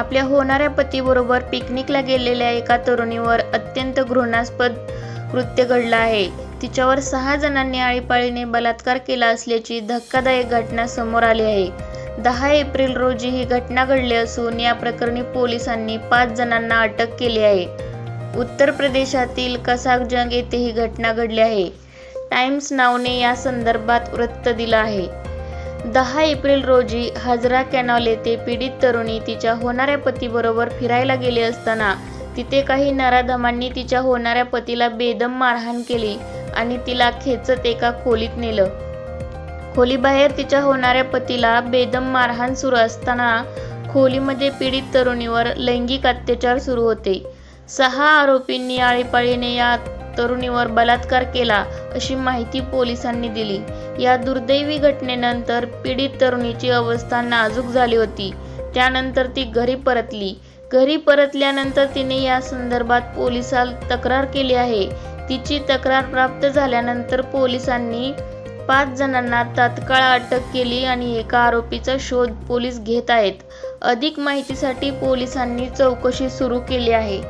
आपल्या होणाऱ्या पतीबरोबर पिकनिकला गेलेल्या एका तरुणीवर अत्यंत घृणास्पद कृत्य घडलं आहे. तिच्यावर सहा जणांनी आळीपाळीने बलात्कार केला असल्याची धक्कादायक घटना समोर आली आहे. दहा एप्रिल रोजी ही घटना घडली असून या प्रकरणी पोलिसांनी पाच जणांना अटक केली आहे. उत्तर प्रदेशातील कसाकजंग येथे ही घटना घडली आहे. टाइम्स नावने या संदर्भात वृत्त दिलं आहे. दहा एप्रिल रोजी हजरा कॅनॉल येथे पीडित तरुणी तिच्या होणाऱ्या पतीबरोबर फिरायला गेली असताना तिथे काही नराधमांनी तिच्या होणाऱ्या पतीला बेदम मारहाण केली आणि तिला खेचत एका खोलीत नेलं. खोलीबाहेर तिच्या होणाऱ्या पतीला बेदम मारहाण सुरू असताना खोलीमध्ये पीडित तरुणीवर लैंगिक अत्याचार सुरू होते. सहा आरोपींनी आळीपाळीने या तरुणीवर बलात्कार केला अशी माहिती पोलिसांनी दिली. या दुर्दैवी घटनेनंतर पीडित तरुणीची अवस्था नाजूक झाली होती. त्यानंतर ती घरी परतली. घरी परतल्यानंतर तिने या संदर्भात पोलिसात तक्रार केली आहे. तिची तक्रार प्राप्त झाल्यानंतर पोलिसांनी पाच जणांना तात्काळ अटक केली आणि एका आरोपीचा शोध पोलीस घेत आहेत. अधिक माहितीसाठी पोलिसांनी चौकशी सुरू केली आहे.